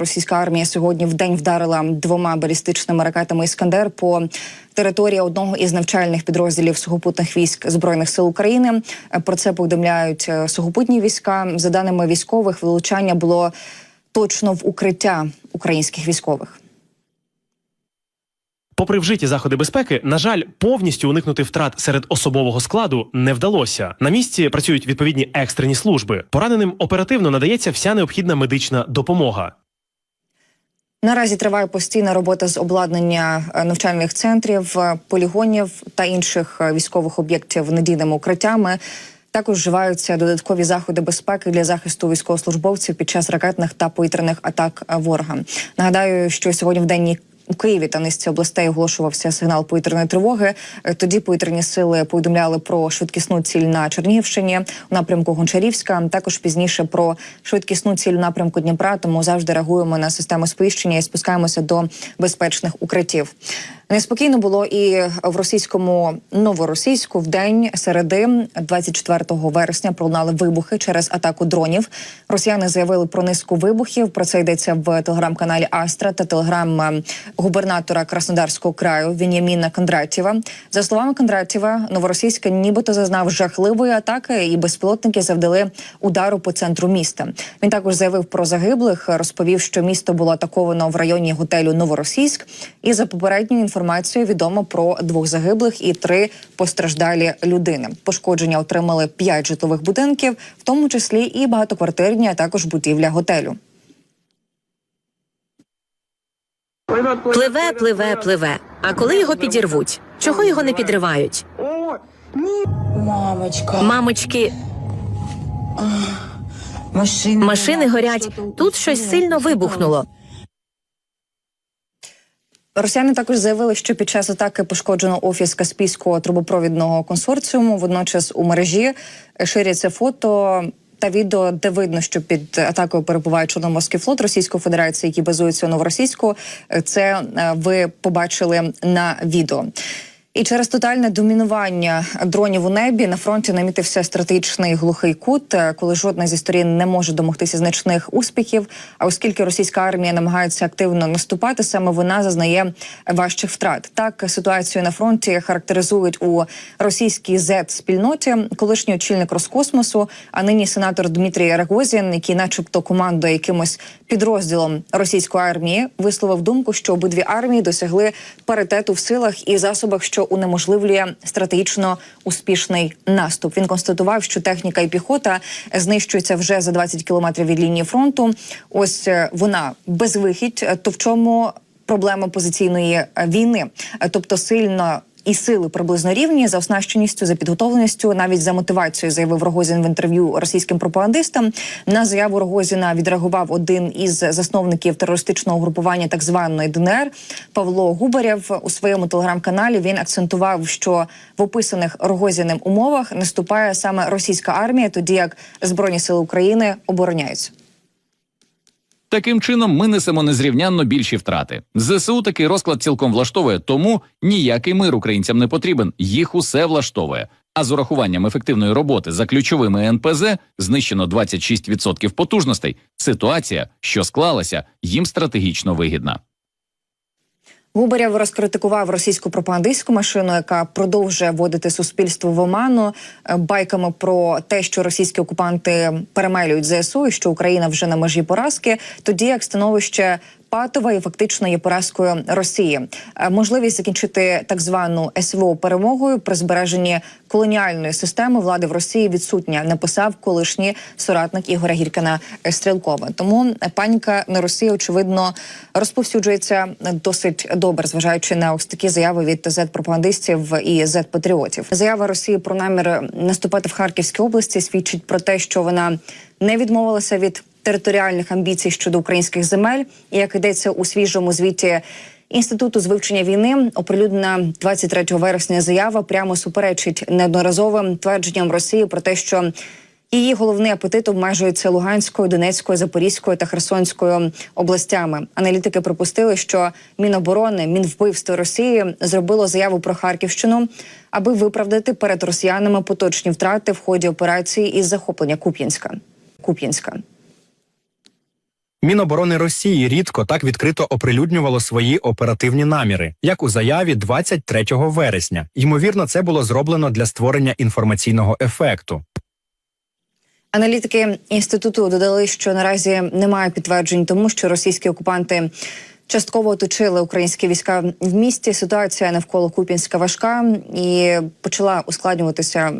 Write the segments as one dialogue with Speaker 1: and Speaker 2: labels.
Speaker 1: Російська армія сьогодні в день вдарила двома балістичними ракетами Іскандер по території одного із навчальних підрозділів сухопутних військ збройних сил України. Про це повідомляють е, сухопутні війська. За даними військових, вилучання було точно в укриття українських військових.
Speaker 2: Попри вжиті заходи безпеки, на жаль, повністю уникнути втрат серед особового складу не вдалося. На місці працюють відповідні екстрені служби. Пораненим оперативно надається вся необхідна медична допомога.
Speaker 1: Наразі триває постійна робота з обладнання е, навчальних центрів, е, полігонів та інших е, військових об'єктів надійними укриттями. Також вживаються додаткові заходи безпеки для захисту військовослужбовців під час ракетних та повітряних атак ворога. Нагадаю, що сьогодні в день у Києві та низці областей оголошувався сигнал повітряної тривоги. Е, Тоді повітряні сили повідомляли про швидкісну ціль на Чернігівщині у напрямку Гончарівська. Також пізніше про швидкісну ціль у напрямку Дніпра. Тому завжди реагуємо на систему сповіщення і спускаємося до безпечних укриттів. Неспокійно було і в російському новоросійську в день середи, 24 вересня, пролунали вибухи через атаку дронів. Росіяни заявили про низку вибухів. Про це йдеться в телеграм-каналі Астра та телеграм е, губернатора Краснодарського краю Він'яміна Кондратєва. За словами Кондратєва, новоросійська нібито зазнав жахливої атаки, і безпілотники завдали удару по центру міста. Він також заявив про загиблих, розповів, що місто було атаковано в районі готелю Новоросійськ. І за попередньою інформацією відомо про двох загиблих і три постраждалі людини. Пошкодження отримали п'ять житлових будинків, в тому числі і багатоквартирні, а також будівля готелю.
Speaker 3: Пливе, пливе, пливе. А коли його підірвуть? Чого його не підривають?
Speaker 4: Мамочка,
Speaker 3: Мамочки,
Speaker 4: машини,
Speaker 3: машини горять. Тут щось сильно вибухнуло.
Speaker 1: Росіяни також заявили, що під час атаки пошкоджено офіс Каспійського трубопровідного консорціуму. Водночас у мережі ширяться фото. Та відео, де видно, що під атакою перебуває Чорноморський флот Російської Федерації, який базується у Новоросійську. Це е, ви побачили на відео. І через тотальне домінування дронів у небі на фронті намітився стратегічний глухий кут, е, коли жодна зі сторін не може домогтися значних успіхів. А оскільки російська армія намагається активно наступати, саме вона зазнає важчих втрат. Так ситуацію на фронті характеризують у російській зет спільноті колишній очільник Роскосмосу, а нині сенатор Дмитрій Рагозін, який, начебто, командує якимось підрозділом російської армії, висловив думку, що обидві армії досягли паритету в силах і засобах, що унеможливлює стратегічно успішний наступ. Він констатував, що техніка і піхота знищуються вже за 20 кілометрів від лінії фронту. Ось е, вона безвихідь. Е, То в чому проблема позиційної е, війни? Тобто сильно. І сили приблизно рівні за оснащеністю, за підготовленістю, навіть за мотивацією, заявив Рогозін в інтерв'ю російським пропагандистам. На заяву Рогозіна відреагував один із засновників терористичного групування так званої ДНР Павло Губарєв. У своєму телеграм-каналі він акцентував, що в описаних Рогозіним умовах наступає саме російська армія, тоді як збройні сили України обороняються.
Speaker 5: Таким чином, ми несемо незрівнянно більші втрати. ЗСУ такий розклад цілком влаштовує, тому ніякий мир українцям не потрібен. Їх усе влаштовує. А з урахуванням ефективної роботи за ключовими НПЗ знищено 26% потужностей. Ситуація, що склалася, їм стратегічно вигідна.
Speaker 1: Губарєв розкритикував російську пропагандистську машину, яка продовжує вводити суспільство в оману е, байками про те, що російські окупанти перемелюють ЗСУ і що Україна вже на межі поразки, тоді як становище патова і фактично є поразкою Росії. Е, Можливість закінчити так звану СВО перемогою при збереженні колоніальної системи влади в Росії відсутня. Написав колишній соратник Ігоря Гіркана Стрілкова. Тому паніка на Росії очевидно розповсюджується досить добре, зважаючи на ось такі заяви від зет-пропагандистів і зет-патріотів. Заява Росії про намір наступати в Харківській області свідчить про те, що вона не відмовилася від територіальних амбіцій щодо українських земель, як йдеться у свіжому звіті. Інституту з вивчення війни оприлюднена 23 вересня заява прямо суперечить неодноразовим твердженням Росії про те, що її головний апетит обмежується Луганською, Донецькою, Запорізькою та Херсонською областями. Аналітики припустили, що Міноборони, Мінвбивство Росії зробило заяву про Харківщину, аби виправдати перед росіянами поточні втрати в ході операції із захоплення Куп'янська. Куп'янська.
Speaker 4: Міноборони Росії рідко так відкрито оприлюднювало свої оперативні наміри, як у заяві 23 вересня. Ймовірно, це було зроблено для створення інформаційного ефекту.
Speaker 1: Аналітики інституту додали, що наразі немає підтверджень тому, що російські окупанти частково оточили українські війська в місті. Ситуація навколо Куп'янська важка і почала ускладнюватися.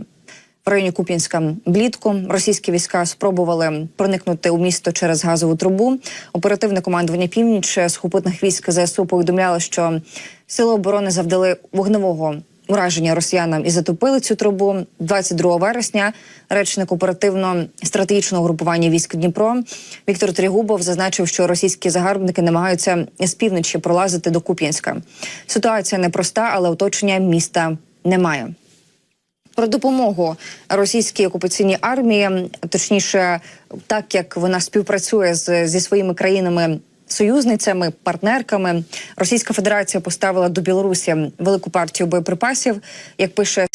Speaker 1: В районі Куп'янська влітку російські війська спробували проникнути у місто через газову трубу. Оперативне командування північ сухопутних військ ЗСУ повідомляло, що сили оборони завдали вогневого ураження росіянам і затопили цю трубу 22 вересня. Речник оперативно-стратегічного групування військ Дніпро Віктор Трігубов зазначив, що російські загарбники намагаються з півночі пролазити до Куп'янська. Ситуація непроста, але оточення міста немає. Про допомогу російській окупаційній армії, точніше, так як вона співпрацює з, зі своїми країнами. Союзницями, партнерками Російська Федерація поставила до Білорусі велику партію боєприпасів. Як пише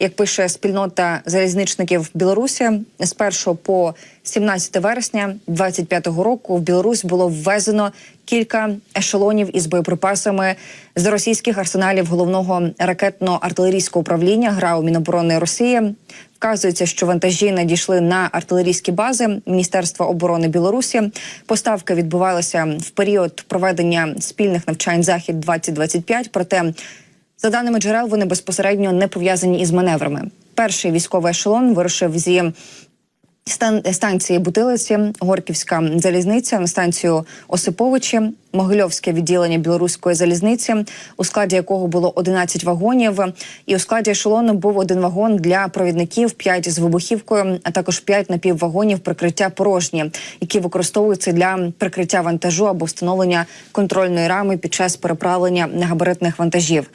Speaker 1: як пише спільнота залізничників Білорусі, з 1 по 17 вересня 25-го року в Білорусь було ввезено кілька ешелонів із боєприпасами з російських арсеналів головного ракетно-артилерійського управління ГРАУ Міноборони Росії. Вказується, що вантажі надійшли на артилерійські бази Міністерства оборони Білорусі. Поставки відбувалися в період проведення спільних навчань захід 2025 Проте, за даними джерел, вони безпосередньо не пов'язані із маневрами. Перший військовий ешелон вирушив зі станції Бутилиці, Горківська залізниця, станцію Осиповичі, Могильовське відділення білоруської залізниці, у складі якого було 11 вагонів. І у складі ешелону був один вагон для провідників, 5 з вибухівкою, а також 5 напіввагонів прикриття порожні, які використовуються для прикриття вантажу або встановлення контрольної рами під час переправлення негабаритних вантажів.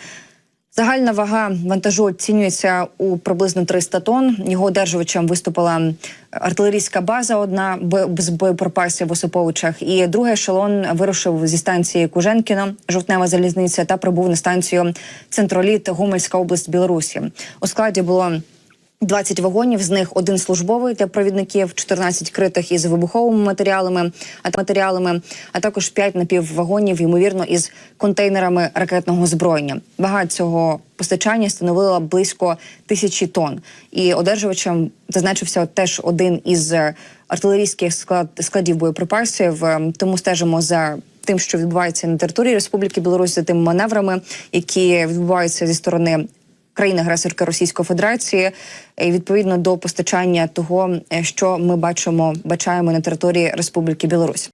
Speaker 1: Загальна вага вантажу оцінюється у приблизно 300 тонн. Його одержувачем виступила артилерійська база, одна з боєприпасів в Осиповичах. І другий ешелон вирушив зі станції Куженкіно, жовтнева залізниця, та прибув на станцію Центроліт, Гомельська область Білорусі. У складі було 20 вагонів, з них один службовий для провідників, 14 критих із вибуховими матеріалами, а матеріалами, а також 5 напіввагонів, ймовірно, із контейнерами ракетного озброєння. Вага цього постачання становила близько тисячі тонн. І одержувачем зазначився теж один із е, артилерійських склад складів боєприпасів. Е, Тому стежимо за. Тим, що відбувається на території Республіки Білорусь, за тими маневрами, які відбуваються зі сторони країни-агресорки Російської Федерації, і відповідно до постачання того, е, що ми бачимо, бачаємо на території Республіки Білорусь.